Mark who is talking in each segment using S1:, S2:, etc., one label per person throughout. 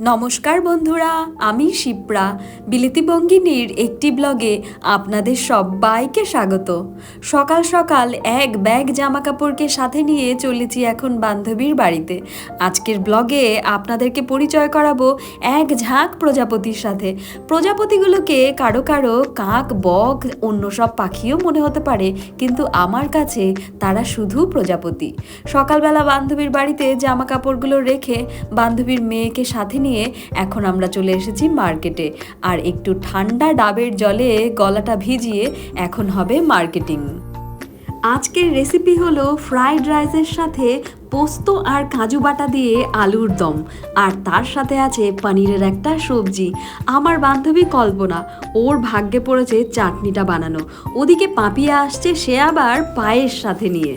S1: নমস্কার বন্ধুরা, আমি শিপ্রা। বিলিতি বঙ্গিনীর একটি ব্লগে আপনাদের সবাইকে স্বাগত। সকাল সকাল এক ব্যাগ জামা কাপড়কে সাথে নিয়ে চলেছি এখন বান্ধবীর বাড়িতে। আজকের ব্লগে আপনাদেরকে পরিচয় করাবো এক ঝাঁক প্রজাপতির সাথে। প্রজাপতিগুলোকে কারও কারও কাক, বক, অন্য সব পাখিও মনে হতে পারে, কিন্তু আমার কাছে তারা শুধু প্রজাপতি। সকালবেলা বান্ধবীর বাড়িতে জামা কাপড়গুলো রেখে বান্ধবীর মেয়েকে সাথে নিয়ে এখন আমরা চলে এসেছি মার্কেটে। আর একটু ঠান্ডা ডাবের জলে গলাটা ভিজিয়ে এখন হবে মার্কেটিং। আজকের রেসিপি হলো ফ্রাইড রাইসের সাথে পোস্ত আর কাজু বাটা দিয়ে আলুর দম। আর তার সাথে আছে পনিরের একটা সবজি। আমার বান্ধবী কল্পনা, ওর ভাগ্যে পড়েছে চাটনিটা বানানো। ওদিকে পাপিয়া আসছে, সে আবার পায়ের সাথে নিয়ে।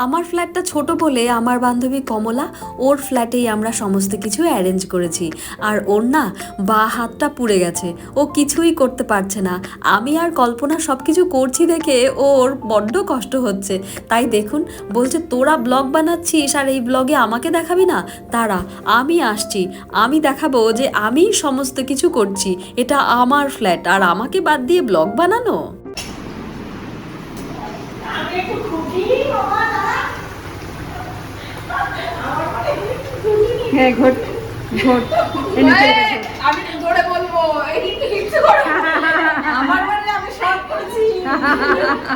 S1: আমার ফ্ল্যাটটা ছোট বলে আমার বান্ধবী কমলা, ওর ফ্ল্যাটেই আমরা সমস্ত কিছু অ্যারেঞ্জ করেছি। আর ওর না বা হাতটা পুড়ে গেছে, ও কিছুই করতে পারছে না। আমি আর কল্পনা সব কিছু করছি দেখে ওর বড্ড কষ্ট হচ্ছে। তাই দেখুন, বলছে, তোরা ব্লগ বানাচ্ছিস আর এই ব্লগে আমাকে দেখাবি না? তারা আমি আসছি। আমি দেখাবো যে আমি সমস্ত কিছু করছি। এটা আমার ফ্ল্যাট আর আমাকে বাদ দিয়ে ব্লগ বানানো?
S2: হ্যাঁ ঘট ঘট এ নিচে রেখে ঘট।
S3: আমি জোরে বলব এই কিচ্ছু করে আমার মানে আমি শর্ট করেছি।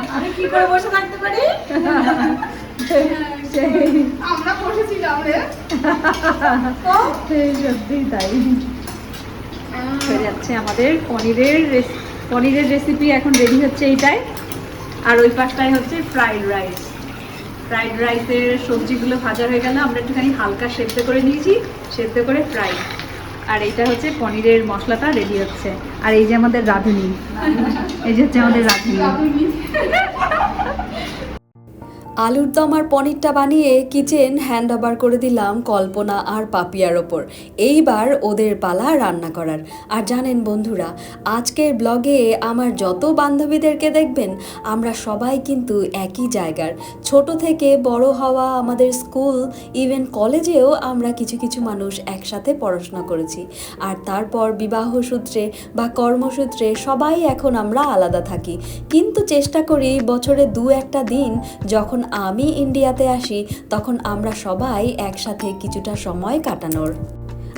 S3: আমি কি করে বসে থাকতে পারি?
S2: সেই-
S3: আমরা বসেছিলাম রে।
S2: সেই তাই। হয়ে যাচ্ছে আমাদের পনিরের পনিরের রেসিপি এখন রেডি হচ্ছে এইটাই। আর ওই পাশটায় হচ্ছে ফ্রাইড রাইস ফ্রাইড রাইসের সবজিগুলো ভাজা হয়ে গেল। আমরা একটুখানি হালকা সেদ্ধ করে নিয়েছি, সেদ্ধ করে ফ্রাই আর এইটা হচ্ছে পনিরের মশলাটা রেডি হচ্ছে। আর এই যে আমাদের রাঁধুনি। এই যে হচ্ছে আমাদের রাঁধুনি।
S1: আলুর দম আর পনিরটা বানিয়ে কিচেন হ্যান্ড ওভার করে দিলাম কল্পনা আর পাপিয়ার ওপর। এইবার ওদের পালা রান্না করার। আর জানেন বন্ধুরা, আজকের ব্লগে আমার যত বান্ধবীদেরকে দেখবেন, আমরা সবাই কিন্তু একই জায়গার। ছোট থেকে বড় হওয়া আমাদের স্কুল, ইভেন কলেজেও আমরা কিছু কিছু মানুষ একসাথে পড়াশোনা করেছি। আর তারপর বিবাহ সূত্রে বা কর্মসূত্রে সবাই এখন আমরা আলাদা থাকি। কিন্তু চেষ্টা করি বছরে দু একটা দিন যখন আমি ইন্ডিয়াতে আসি, তখন আমরা সবাই একসাথে কিছুটা সময় কাটানোর।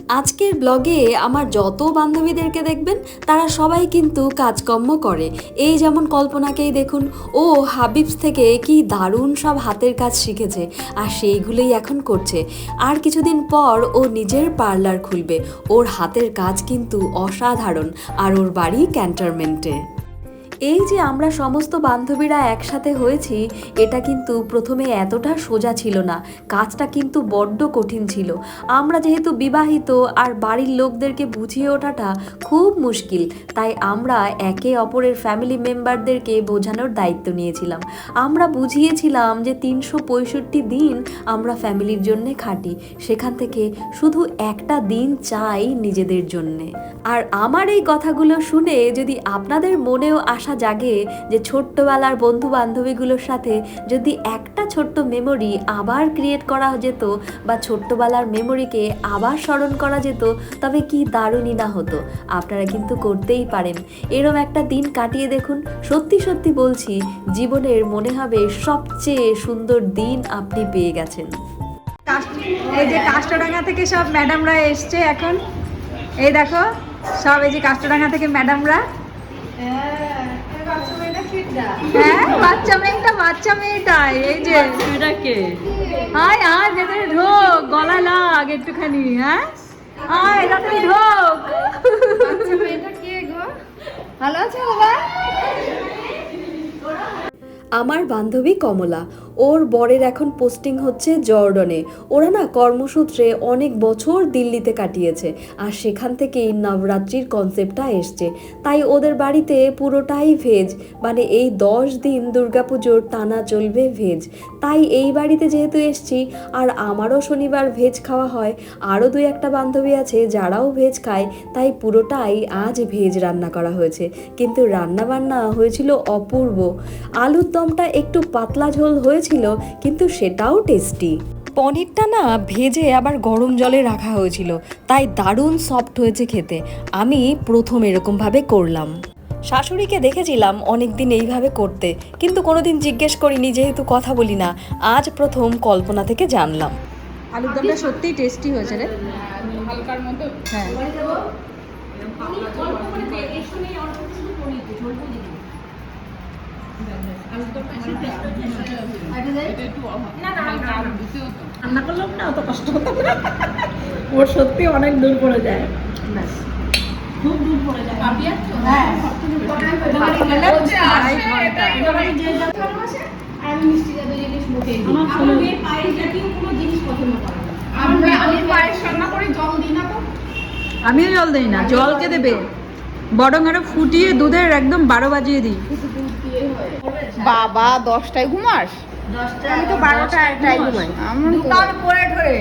S1: আজকের ব্লগে আমার যত বান্ধবীদেরকে দেখবেন, তারা সবাই কিন্তু কাজকর্ম করে। এই যেমন কল্পনাকেই দেখুন, ও হাবিবস থেকে কি দারুণ সব হাতের কাজ শিখেছে, আর সেইগুলোই এখন করছে। আর কিছুদিন পর ও নিজের পার্লার খুলবে। ওর হাতের কাজ কিন্তু অসাধারণ, আর ওর বাড়ি ক্যান্টনমেন্টে। এই যে আমরা সমস্ত বান্ধবীরা একসাথে হয়েছি, এটা কিন্তু প্রথমে এতটা সোজা ছিল না। কাজটা কিন্তু বড্ড কঠিন ছিল। আমরা যেহেতু বিবাহিত, আর বাড়ির লোকদেরকে বুঝিয়ে ওঠাটা খুব মুশকিল, তাই আমরা একে অপরের ফ্যামিলি মেম্বারদেরকে বোঝানোর দায়িত্ব নিয়েছিলাম। আমরা বুঝিয়েছিলাম যে তিনশো পঁয়ষট্টি দিন আমরা ফ্যামিলির জন্যে খাটি। সেখান থেকে শুধু একটা দিন চাই নিজেদের জন্যে। আর আমার এই কথাগুলো শুনে যদি আপনাদের মনেও আশা জাগে যে ছোট্টবেলার বন্ধু বান্ধবীগুলোর সাথে যদি একটা ছোট্ট মেমোরি আবার ক্রিয়েট করা যেত বা ছোট্টবেলার মেমোরিকে আবার স্মরণ করা যেত, তবে কি দারুণই না হতো। আপনারা কিন্তু করতেই পারেন। এরম একটা দিন কাটিয়ে দেখুন। সত্যি সত্যি বলছি, জীবনের মনে হবে সবচেয়ে সুন্দর দিন আপনি পেয়ে গেছেন।
S2: এই যে কাস্টডাঙ্গা থেকে সব ম্যাডামরা এসছে এখন। এই দেখো, সব এই যে কাস্টডাঙ্গা থেকে ম্যাডামরা। হ্যাঁ বাচ্চা মেয়েটা বাচ্চা মেয়েটা এই যে। হাই হাই ভেতরে ঢোক গলা লাগ একটুখানি হ্যাঁ? তাড়াতাড়ি ঢোক।
S3: ভালো আছে বাবা?
S1: আমার বান্ধবী কমলা ওর বরের এখন পোস্টিং হচ্ছে জর্ডনে। ওরা না কর্মসূত্রে অনেক বছর দিল্লিতে কাটিয়েছে আর সেখান থেকেই নবরাত্রির কনসেপ্টটা এসছে। তাই ওদের বাড়িতে পুরোটাই ভেজ মানে এই দশ দিন দুর্গাপুজোর টানা চলবে ভেজ তাই এই বাড়িতে যেহেতু এসছি, আর আমারও শনিবার ভেজ খাওয়া হয়, আরও দুই একটা বান্ধবী আছে যারাও ভেজ খায়, তাই পুরোটাই আজ ভেজ রান্না করা হয়েছে। কিন্তু রান্না বান্না হয়েছিল অপূর্ব। আলুর দমটা একটু পাতলা ঝোল হয়েছিল কিন্তু সেটাও টেস্টি পনিরটা না ভেজে আবার গরম জলে রাখা হয়েছিল তাই দারুণ সফট হয়েছে খেতে। আমি প্রথম এরকমভাবে করলাম। শাশুড়িকে দেখেছিলাম অনেক দিন এইভাবে করতে কিন্তু কোনোদিন জিজ্ঞেস করিনি যেহেতু কথা বলি না আজ প্রথম কল্পনা থেকে জানলাম।
S2: আলুর দমটা সত্যিই টেস্টি হয়েছে রে।
S3: হালকার মতো?
S2: হ্যাঁ। রান্না করলাম না অত কষ্ট হতো না। ওর সত্যি অনেক দূর পড়ে যায়। ব্যাস। খুব দূর পড়ে যায়। হ্যাঁ। আড়াই ঘণ্টা
S3: আমরা আমি পায়েস রান্না করি জল দিই না তো।
S2: আমিও জল দিই না জলকে দেবে। বরং আরও ফুটিয়ে দুধের একদম বারো বাজিয়ে দিই।
S3: বাবা দশটায় ঘুমাস?
S4: আমি তো বারোটা একটাই ঘুমাই।
S3: আমার
S2: তারপরে ধরে।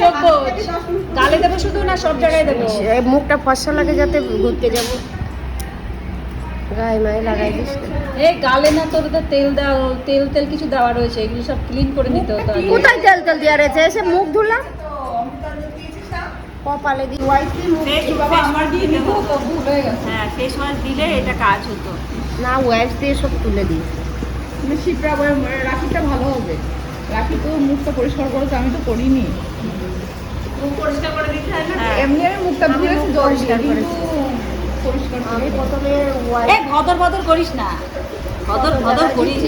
S2: চোখ গালে দেবো শুধু না সব জায়গায় দেবো?
S4: এই মুখটা ফসা লাগে যাতে ঘুরতে যাব। গায়ে মায়ে লাগাই দিস।
S2: এই গালে না তোর তো তেল দাও তেল তেল কিছু দেওয়া রয়েছে এগুলো সব ক্লিন করে নিতে হতো।
S4: কোথায় তেল তেল দেওয়া রয়েছে? এসে মুখ ধুলাম। কপালে দি
S3: বাবা আমার দিয়ে দিব তো ভুল হয়ে গেছে
S2: হ্যাঁ ফেস ওয়াশ দিলে এটা কাজ হতো।
S4: না ওয়াইফ দিয়ে সব তুলে দিই।
S3: মানে শিপ্রা রাখিটা ভালো হবে। রাখি তো মুখটা পরিষ্কার করেছে আমি তো করিনি
S2: হ্যাঁ।
S3: এমনি আমি মুখটা ধুয়েছি জল দিয়ে কিন্তু পরিষ্কার
S4: আমি প্রথমে ওয়াইফ
S2: ভদর ভদর করিস না। ভদর ভদর করিস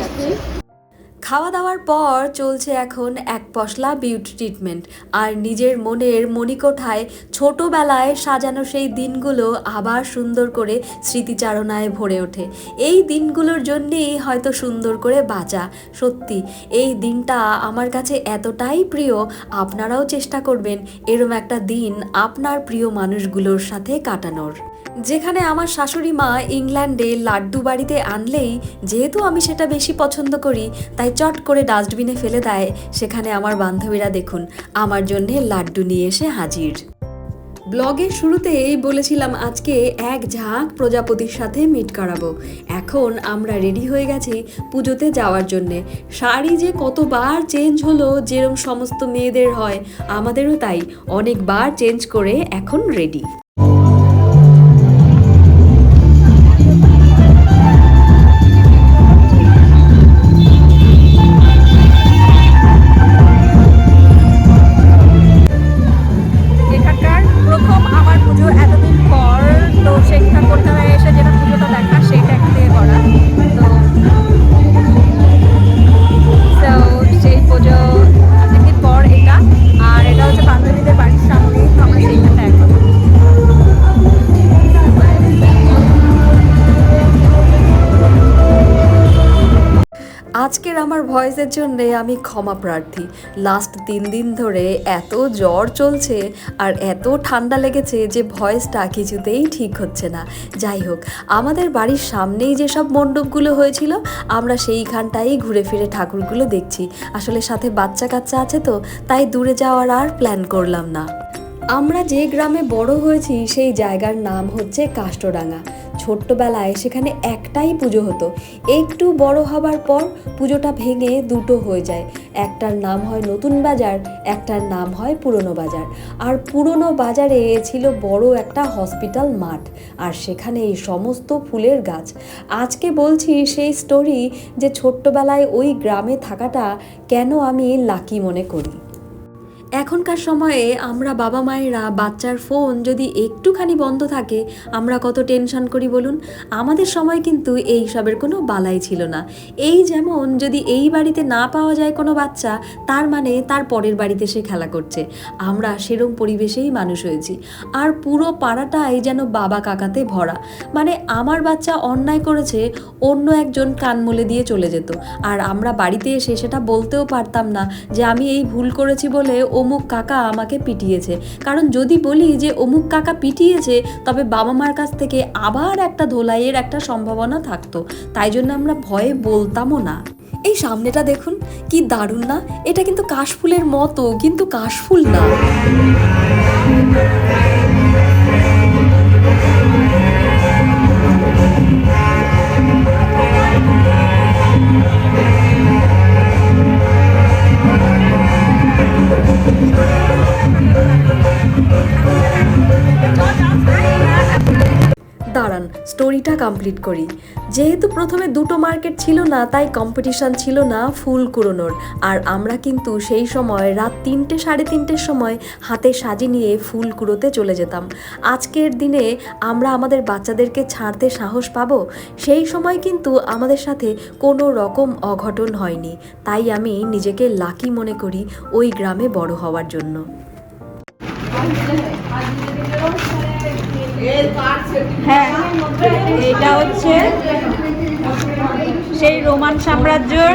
S1: খাওয়া দাওয়ার পর চলছে এখন এক পশলা বিউটি ট্রিটমেন্ট আর নিজের মনের মণিকোঠায় ছোটোবেলায় সাজানো সেই দিনগুলো আবার সুন্দর করে স্মৃতিচারণায় ভরে ওঠে। এই দিনগুলোর জন্যেই হয়তো সুন্দর করে বাঁচা। সত্যি, এই দিনটা আমার কাছে এতটাই প্রিয়, আপনারাও চেষ্টা করবেন এরম একটা দিন আপনার প্রিয় মানুষগুলোর সাথে কাটানোর। যেখানে আমার শাশুড়ি মা ইংল্যান্ডে লাড্ডু বাড়িতে আনলেই যেহেতু আমি সেটা বেশি পছন্দ করি, তাই চট করে ডাস্টবিনে ফেলে দেয় সেখানে আমার বান্ধবীরা দেখুন, আমার জন্যে লাড্ডু নিয়ে এসে হাজির। ব্লগের শুরুতেই বলেছিলাম আজকে এক ঝাঁক প্রজাপতির সাথে মিট করাবো। এখন আমরা রেডি হয়ে গেছি পুজোতে যাওয়ার জন্যে। শাড়ি যে কতবার চেঞ্জ হলো, যেরম সমস্ত মেয়েদের হয়, আমাদেরও তাই, অনেকবার চেঞ্জ করে এখন রেডি আজকের আমার ভয়েসের জন্যে আমি ক্ষমা প্রার্থী। লাস্ট তিন দিন ধরে এত জ্বর চলছে আর এত ঠান্ডা লেগেছে যে ভয়েসটা কিছুতেই ঠিক হচ্ছে না। যাই হোক, আমাদের বাড়ির সামনেই যেসব মণ্ডপগুলো হয়েছিল, আমরা সেইখানটাই ঘুরে ফিরে ঠাকুরগুলো দেখছি। আসলে সাথে বাচ্চা কাচ্চা আছে তো, তাই দূরে যাওয়ার আর প্ল্যান করলাম না। আমরা যে গ্রামে বড় হয়েছি, সেই জায়গার নাম হচ্ছে কাষ্টডাঙ্গা ছোট্টবেলায় সেখানে একটাই পুজো হতো। একটু বড় হবার পর পুজোটা ভেঙে দুটো হয়ে যায়। একটার নাম হয় নতুন বাজার, একটার নাম হয় পুরনো বাজার। আর পুরনো বাজারে ছিল বড় একটা হসপিটাল মাঠ, আর সেখানে এই সমস্ত ফুলের গাছ। আজকে বলছি সেই স্টোরি যে ছোট্টবেলায় ওই গ্রামে থাকাটা কেন আমি লাকি মনে করি। এখনকার সময়ে আমরা বাবা মায়েরা বাচ্চার ফোন যদি একটুখানি বন্ধ থাকে, আমরা কত টেনশন করি বলুন? আমাদের সময় কিন্তু এই সবের কোনো বালাই ছিল না। এই যেমন যদি এই বাড়িতে না পাওয়া যায় কোনো বাচ্চা, তার মানে তার পরের বাড়িতে সে খেলা করছে। আমরা সেরম পরিবেশেই মানুষ হয়েছি। আর পুরো পাড়াটাই যেন বাবা কাকাতে ভরা। মানে আমার বাচ্চা অন্যায় করেছে, অন্য একজন কান মলে দিয়ে চলে যেত। আর আমরা বাড়িতে এসে সেটা বলতেও পারতাম না যে আমি এই ভুল করেছি বলে অমুক কাকা আমাকে পিটিয়েছে। কারণ যদি বলি যে অমুক কাকা পিটিয়েছে, তবে বাবা মার কাছ থেকে আবার একটা ধোলাইয়ের একটা সম্ভাবনা থাকতো। তাই জন্য আমরা ভয়ে বলতামও না। এই সামনেটা দেখুন, কি দারুণ না? এটা কিন্তু কাশফুলের মতো, কিন্তু কাশফুল না। স্টোরিটা কমপ্লিট করি। যেহেতু প্রথমে দুটো মার্কেট ছিল না, তাই কম্পিটিশন ছিল না ফুল কুড়োনোর। আর আমরা কিন্তু সেই সময় রাত তিনটে, সাড়ে তিনটের সময় হাতে সাজি নিয়ে ফুল কুড়োতে চলে যেতাম। আজকের দিনে আমরা আমাদের বাচ্চাদেরকে ছাড়তে সাহস পাবো, সেই সময় কিন্তু আমাদের সাথে কোনো রকম অঘটন হয়নি। তাই আমি নিজেকে লাকি মনে করি ওই গ্রামে বড় হওয়ার জন্য।
S2: হ্যাঁ এটা হচ্ছে সেই রোমান সাম্রাজ্যর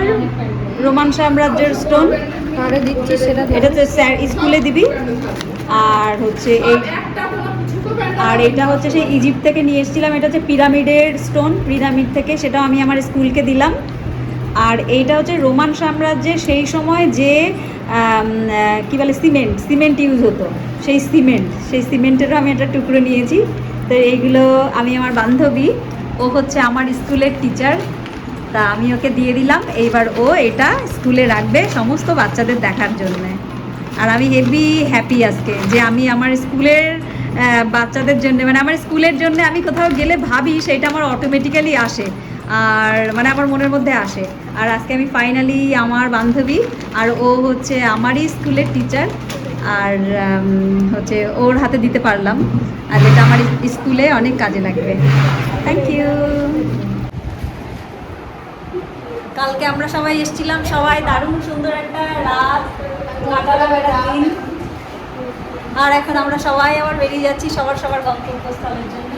S2: রোমান সাম্রাজ্যের স্টোন
S4: কারে দিচ্ছি সেটা
S2: এটা স্যার স্কুলে দিবি। আর হচ্ছে এই আর এটা হচ্ছে সেই ইজিপ্ট থেকে নিয়ে এসেছিলাম। এটা হচ্ছে পিরামিডের স্টোন পিরামিড থেকে। সেটাও আমি আমার স্কুলকে দিলাম। আর এইটা হচ্ছে রোমান সাম্রাজ্যে সেই সময় যে কি বলে সিমেন্ট সিমেন্ট ইউজ হতো। সেই সিমেন্ট, সেই সিমেন্টেরও আমি একটা টুকরো নিয়েছি। তো এইগুলো আমি আমার বান্ধবী, ও হচ্ছে আমার স্কুলের টিচার তা আমি ওকে দিয়ে দিলাম, এইবার ও এটা স্কুলে রাখবে সমস্ত বাচ্চাদের দেখার জন্যে। আর আমি হেভি হ্যাপি আজকে যে আমি আমার স্কুলের বাচ্চাদের জন্য মানে আমার স্কুলের জন্য আমি কোথাও গেলে ভাবি সেটা আমার অটোমেটিক্যালি আসে। আর মানে আমার মনের মধ্যে আসে। আর আজকে আমি ফাইনালি আমার বান্ধবী আর ও হচ্ছে আমারই স্কুলের টিচার আর হচ্ছে ওর হাতে দিতে পারলাম। আর যেটা আমার স্কুলে অনেক কাজে লাগবে। থ্যাংক ইউ কালকে আমরা সবাই এসেছিলাম, সবাই দারুণ সুন্দর একটা রাত একটা আর এখন আমরা সবাই আবার বেরিয়ে যাচ্ছি সবার সবার গন্তব্যস্থলের জন্য।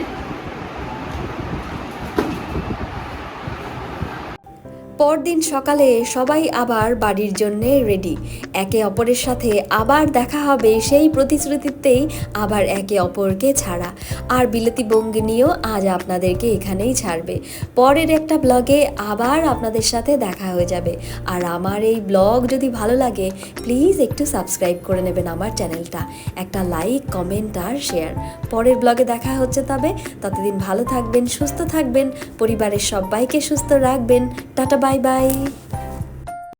S1: পরদিন সকালে সবাই আবার বাড়ির জন্যে রেডি একে অপরের সাথে আবার দেখা হবে সেই প্রতিশ্রুতিতেই আবার একে অপরকে ছাড়া। আর বিলতি বঙ্গিনীও আজ আপনাদেরকে এখানেই ছাড়বে। পরের একটা ব্লগে আবার আপনাদের সাথে দেখা হয়ে যাবে। আর আমার এই ব্লগ যদি ভালো লাগে প্লিজ একটু সাবস্ক্রাইব করে নেবেন আমার চ্যানেলটা। একটা লাইক কমেন্ট আর শেয়ার পরের ব্লগে দেখা হচ্ছে তবে, ততদিন ভালো থাকবেন, সুস্থ থাকবেন, পরিবারের সবাইকে সুস্থ রাখবেন। Tata bye bye